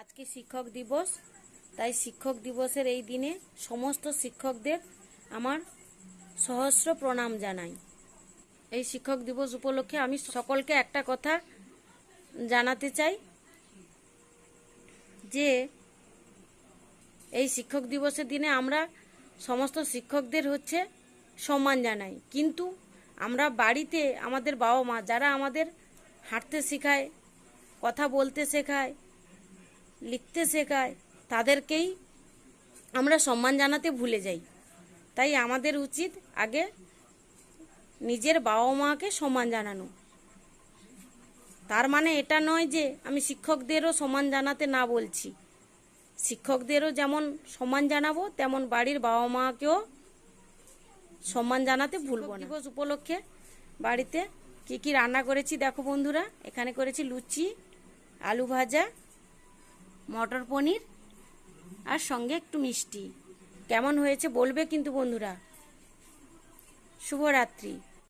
আজকে শিক্ষক দিবস, তাই শিক্ষক দিবসের এই দিনে সমস্ত শিক্ষকদের আমার সহস্র প্রণাম জানাই। এই শিক্ষক দিবস উপলক্ষে আমি সকলকে একটা কথা জানাতে চাই, যে এই শিক্ষক দিবসের দিনে আমরা সমস্ত শিক্ষকদের হচ্ছে সম্মান জানাই। কিন্তু আমরা বাড়িতে আমাদের বাবা মা যারা আমাদের হাঁটতে শেখায়, কথা বলতে শেখায় লিখতে শেখায়, তাদেরকেই আমরা সম্মান জানাতে ভুলে যাই। তাই আমাদের উচিত আগে নিজের বাবা মাকে সম্মান জানানো। তার মানে এটা নয় যে আমি শিক্ষকদেরও সম্মান জানাতে না বলছি। শিক্ষকদেরও যেমন সম্মান জানাব, তেমন বাড়ির বাবা মাকেও সম্মান জানাতে ভুলবো না। দিবস উপলক্ষে বাড়িতে কি কি রান্না করেছি দেখো বন্ধুরা। এখানে করেছি লুচি, আলু ভাজা মটর পনির আর সঙ্গে একটু মিষ্টি। কেমন হয়েছে বলবে কিন্তু বন্ধুরা। শুভরাত্রি।